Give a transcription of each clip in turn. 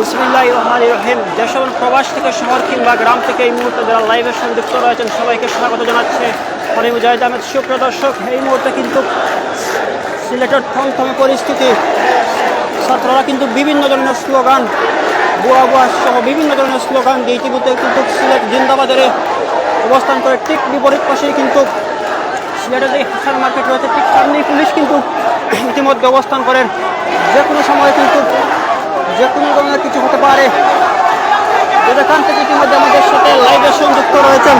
বিসমুল্লাহ রহমান রহিম যেসব প্রবাস থেকে শহর কিংবা গ্রাম থেকে এই মুহূর্তে যারা লাইভে সংযুক্ত রয়েছেন, সবাইকে স্বাগত জানাচ্ছে। আমি মুজাহিদ আহমেদ, সুপ্রিয় দর্শক, এই মুহূর্তে কিন্তু সিলেটের থমথমে পরিস্থিতি। ছাত্ররা কিন্তু বিভিন্ন ধরনের স্লোগান বুয়া বুয়া সহ বিভিন্ন ধরনের স্লোগান দিয়ে ইতিমধ্যে কিন্তু সিলেট জিন্দাবাদের অবস্থান করে ঠিক বিপরীত পাশেই কিন্তু সিলেটের যে হাসান মার্কেট রয়েছে। ঠিক সামনেই পুলিশ কিন্তু ইতিমধ্যে অবস্থান করেন। যে কোনো সময় কিন্তু যে কিছু হতে পারে। যেখান থেকে ইতিমধ্যে আমাদের সাথে লাইভে সংযুক্ত রয়েছেন।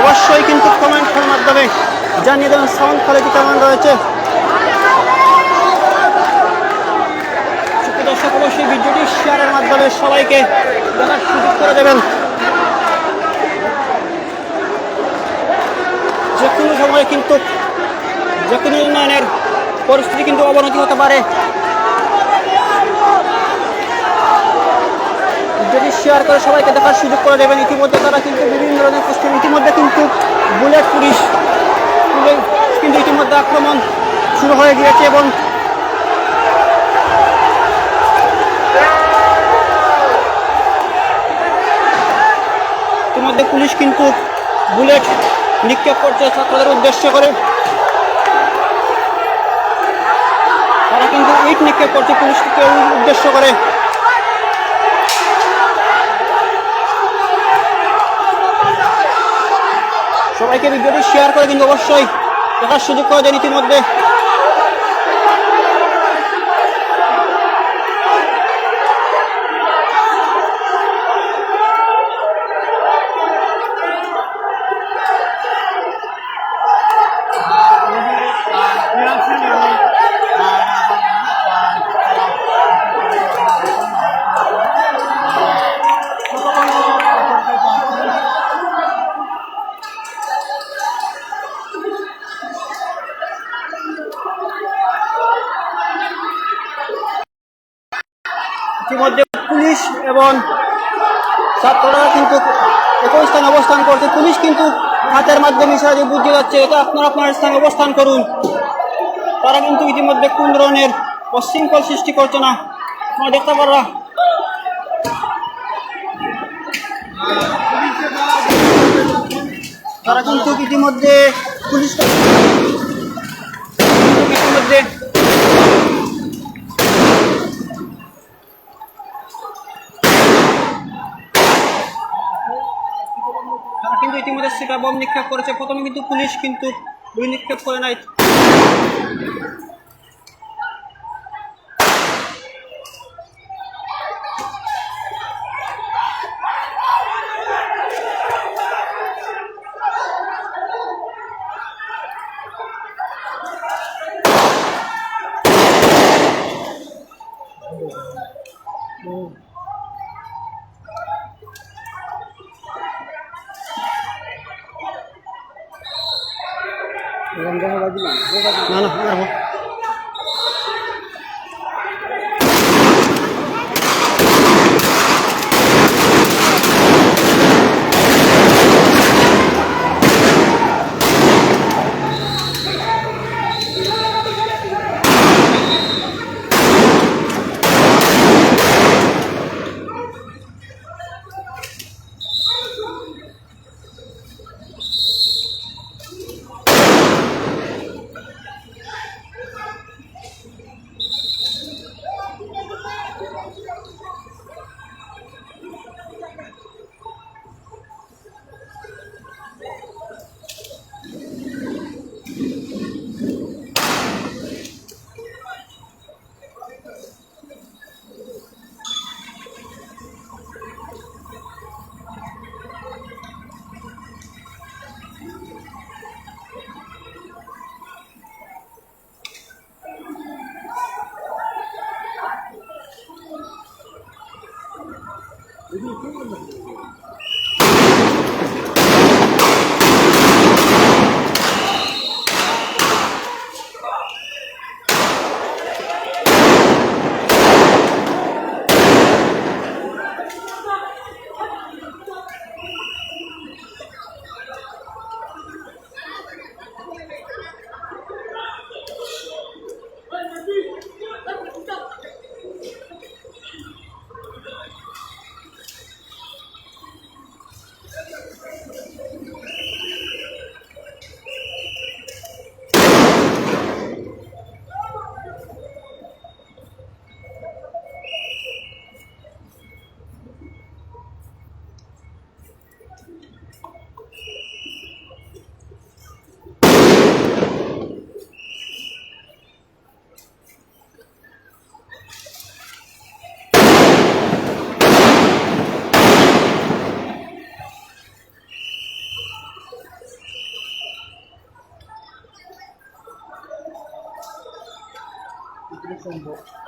অবশ্যই কিন্তু কমেন্টের মাধ্যমে জানিয়ে দেবেন সাউন্ড কোয়ালিটি কেমন রয়েছে। দর্শক, অবশ্যই ভিডিওটি শেয়ারের মাধ্যমে সবাইকে দেখার সুযোগ করে দেবেন। যে কোনো সময় কিন্তু, যে কোনো উন্নয়নের পরিস্থিতি কিন্তু অবনতি হতে পারে। শেয়ার করে সবাইকে দেখার সুযোগ করে দেবেন। ইতিমধ্যে তারা কিন্তু বিভিন্ন ধরনের প্রশ্ন ইতিমধ্যে কিন্তু বুলেট পুলিশ কিন্তু ইতিমধ্যে আক্রমণ শুরু হয়ে গিয়েছে এবং ইতিমধ্যে পুলিশ কিন্তু বুলেট নিক্ষেপ করছে ছাত্রদের উদ্দেশ্য করে। তারা কিন্তু ইট নিক্ষেপ করছে পুলিশকে উদ্দেশ্য করে। সবাইকে ভিডিওটি শেয়ার করে কিন্তু অবশ্যই। দেখার সুযোগ করে দেন ইতিমধ্যে। পুলিশ ছাত্ররা কিন্তু একই স্থানে অবস্থান করছে। পুলিশ কিন্তু হাতের মাধ্যমে ইশারা বুঝতে যাচ্ছে, এটা আপনারা, আপনার স্থানে অবস্থান করুন। তারা কিন্তু ইতিমধ্যে কোন ধরনের অশৃঙ্খল সৃষ্টি করছে না। তোমরা দেখতে পারবা তারা কিন্তু ইতিমধ্যে পুলিশ ইতিমধ্যে তারা কিন্তু ইতিমধ্যে সেটা বম নিক্ষেপ করেছে। প্রথমে কিন্তু পুলিশ কিন্তু গুলি নিক্ষেপ করে নাই। y.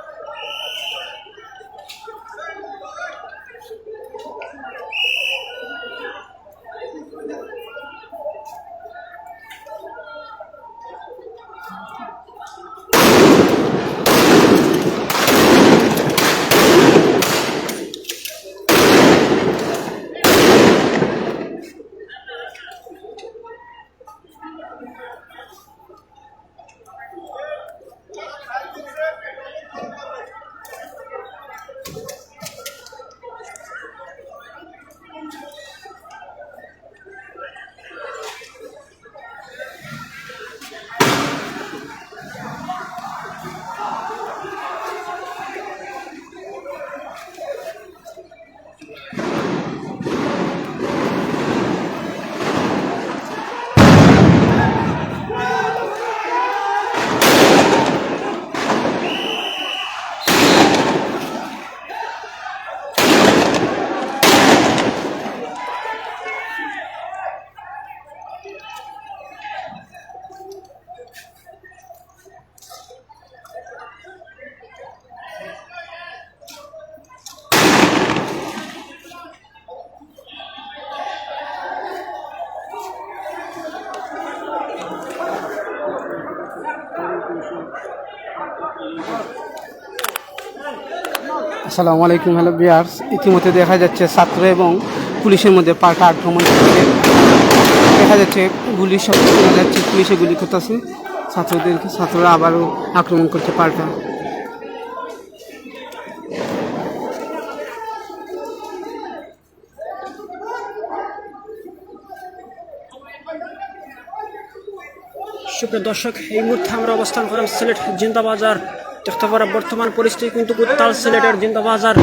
আসসালামু আলাইকুম, হ্যালো বিয়ার্স ইতিমধ্যে দেখা যাচ্ছে ছাত্র এবং পুলিশের মধ্যে পাল্টা আক্রমণ দেখা যাচ্ছে গুলি শব্দ শোনা যাচ্ছে, পুলিশে গুলি করতেছে। ছাত্রদেরকে, ছাত্ররা আবারও আক্রমণ করছে পাল্টা। সুপ্রিয় দর্শক, এই মুহূর্তে আমরা অবস্থান করলাম সিলেট জিন্দাবাজার দেখতে বর্তমান পরিস্থিতি কিন্তু উত্তাল সিলেটের জিন্দাবাজার।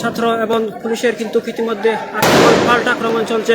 ছাত্র এবং পুলিশের কিন্তু ইতিমধ্যে আক্রমণ, পাল্টা আক্রমণ চলছে।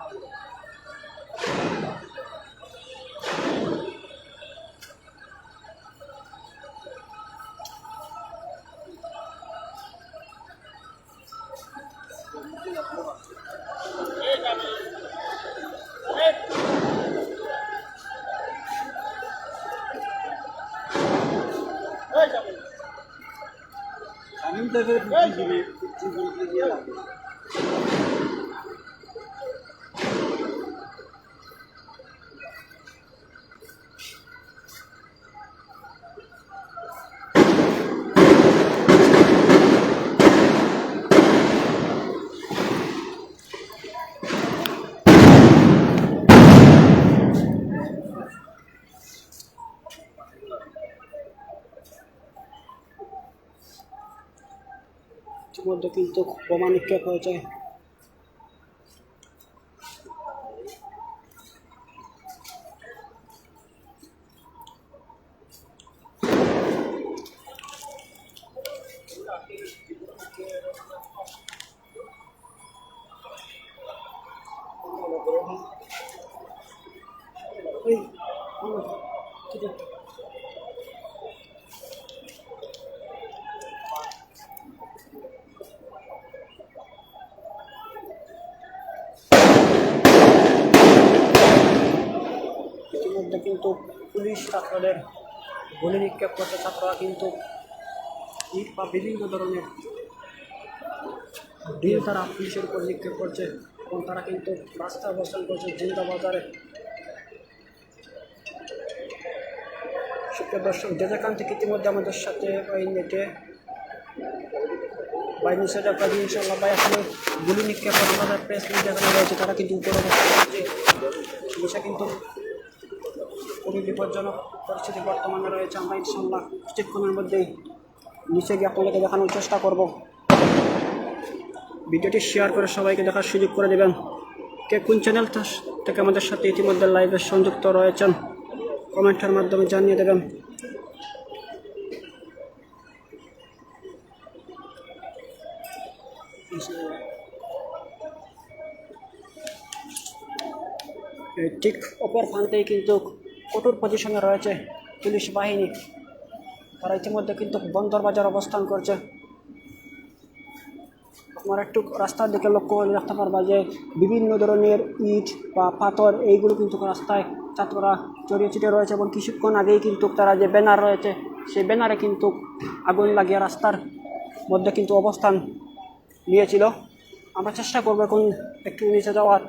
আমি তো ইতিমধ্যে কিন্তু বোমা নিক্ষেপ হয়েছে এই, ঠিক আছে ইতিমধ্যে কিন্তু পুলিশ ছাত্রদের গুলি নিক্ষেপ করছে, ছাত্ররা কিন্তু ইট বা বিভিন্ন ধরনের ডিল তারা পুলিশের উপর নিক্ষেপ করছে এবং তারা কিন্তু রাস্তায় অবস্থান করছে জিন্দা বাজারে সুপ্রিয় দর্শক যেখান থেকে ইতিমধ্যে আমাদের সাথে ওই নেটে বাই নিউজের আপনাদের ইনশাল্লাহ আসলে গুলি নিক্ষেপ আমাদের প্রেস মিডিয়া রয়েছে, তারা কিন্তু উপরে কিন্তু খুবই বিপজ্জনক পরিস্থিতি বর্তমানে রয়েছে। আমরা ইনশাল্লাহ কিছুক্ষণের মধ্যেই নিচে গিয়ে আপনাদেরকে দেখানোর চেষ্টা করব। ভিডিওটি শেয়ার করে সবাইকে দেখার সুযোগ করে দেবেন। কে কোন চ্যানেল থেকে আমাদের সাথে ইতিমধ্যে লাইভে সংযুক্ত রয়েছেন, কমেন্টের মাধ্যমে জানিয়ে দেবেন। ঠিক অপর প্রান্তেই কিন্তু কঠোর পজিশনে রয়েছে পুলিশ বাহিনী। তারা ইতিমধ্যে কিন্তু বন্দর বাজার অবস্থান করছে। আপনারা একটু রাস্তার দিকে লক্ষ্য করে রাখতে পারবা যে বিভিন্ন ধরনের ইট বা পাথর, এইগুলো কিন্তু রাস্তায় ছাত্ররা চড়িয়ে ছিটিয়ে রয়েছে এবং কিছুক্ষণ আগেই কিন্তু তারা যে ব্যানার রয়েছে, সেই ব্যানারে কিন্তু আগুন লাগিয়ে রাস্তার মধ্যে কিন্তু অবস্থান নিয়েছিল। আমরা চেষ্টা করব এখন একটু নিচে যাওয়ার।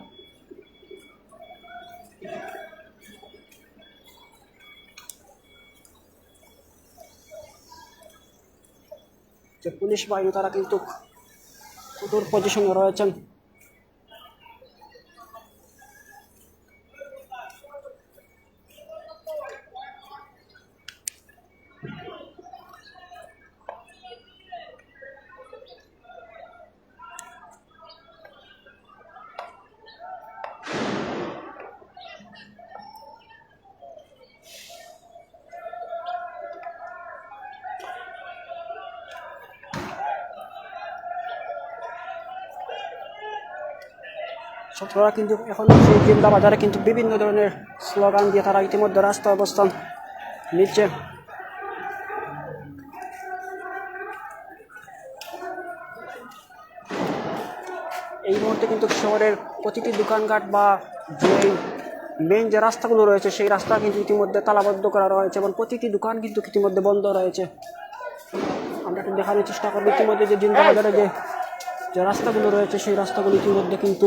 যে পুলিশ বাহিনী তারা কিন্তু কঠোর পজিশনে রয়েছেন। ছাত্ররা কিন্তু এখন সেই জিন্দা বাজারে কিন্তু বিভিন্ন ধরনের স্লোগান দিয়ে তারা ইতিমধ্যে রাস্তা অবস্থান নিচ্ছে। এই মুহূর্তে কিন্তু শহরের প্রতিটি দোকানঘাট বা যে মেন যে রাস্তাগুলো রয়েছে, সেই রাস্তা কিন্তু ইতিমধ্যে তালাবদ্ধ করা রয়েছে এবং প্রতিটি দোকান কিন্তু ইতিমধ্যে বন্ধ রয়েছে। আমরা একটু দেখানোর চেষ্টা করব ইতিমধ্যে যে জিন্দা বাজারে যে যে রাস্তাগুলো রয়েছে, সেই রাস্তাগুলো ইতিমধ্যে কিন্তু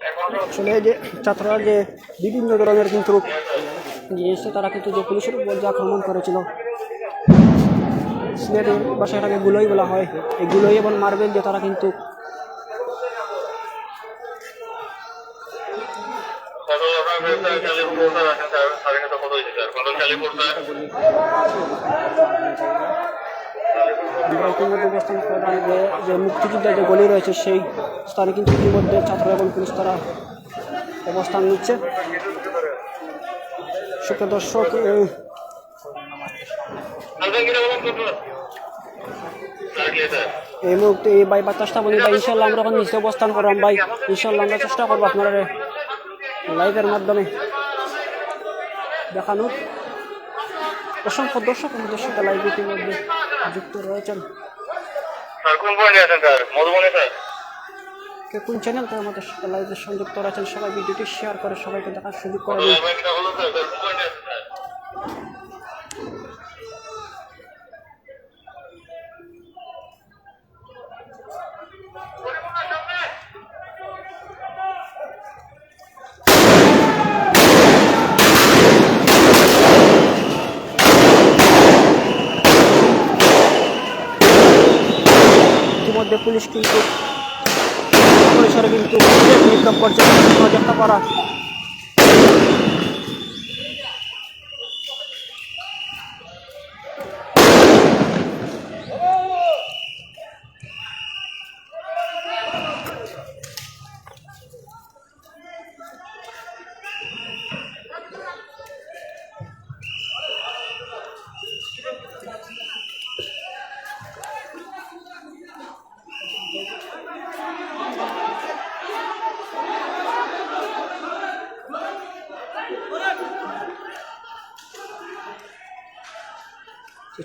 আসলে যে ছাত্ররা যে বিভিন্ন ধরনের কিন্তু জিনিস তারা কিন্তু যে পুলিশের উপর যে আক্রমণ করেছিল সিলেটের এটাকে গুলোই বলা হয়। এই গুলোই এবং মার্বেল যে তারা কিন্তু যে যে গলি রয়েছে, সেই স্থানে কিন্তু ইতিমধ্যে ছাত্র এবং পুলিশ তারা অবস্থান নিচ্ছে। সুপ্রিয় দর্শক, এই মুহূর্তে এই বাই বাতাসটা বলি ভাই ইনশাল্লাহ আমরা নিচে অবস্থান করলাম ভাই ইনশাল্লাহ আমরা চেষ্টা করব আপনারা লাইভের মাধ্যমে দেখানোর। অসংখ্য দর্শক সাথে লাইভ ইতিমধ্যে যুক্ত রয়েছেন। স্যার কোন পয়েন্টে আছেন স্যার? মধুবনে স্যার? কে কোন চ্যানেল থেকে আমাদের লাইভে সংযুক্ত রয়েছেন। সবাই ভিডিওটি শেয়ার করে সবাইকে দেখার সুযোগ করে দিন লাইনটা হলো স্যার স্যার কোন পয়েন্টে আছেন স্যার ইতিমধ্যে পুলিশ কিন্তু পরিসরে কিন্তু করছে আপনারা দেখতে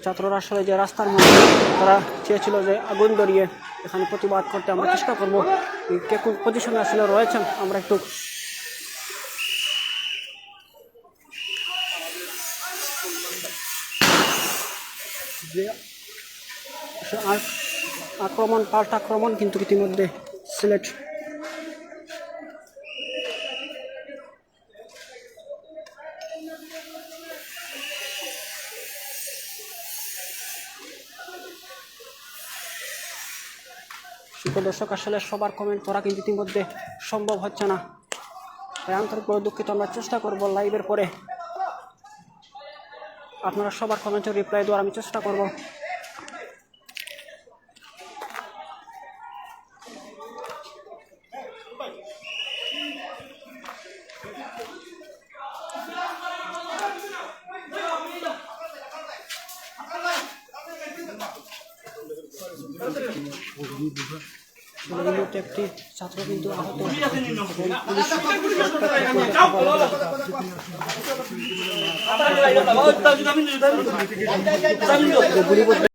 ছাত্ররা আসলে যে রাস্তার মধ্যে তারা চেয়েছিল যে আগুন ধরিয়ে এখানে প্রতিবাদ করতে আমরা চেষ্টা করব। কে কোন পজিশনে আসলে রয়েছেন, আমরা একটু আক্রমণ, পাল্টা আক্রমণ কিন্তু ইতিমধ্যে সিলেট দর্শক, আসলে সবার কমেন্ট পড়া কিন্তু ইতিমধ্যে সম্ভব হচ্ছে না। তাই আন্তরিকভাবে দুঃখিত, আমরা চেষ্টা করব লাইভের পরে। আপনারা সবার কমেন্টের রিপ্লাই দেওয়ার, আমি চেষ্টা করব। ছাত্র কিন্তু আহত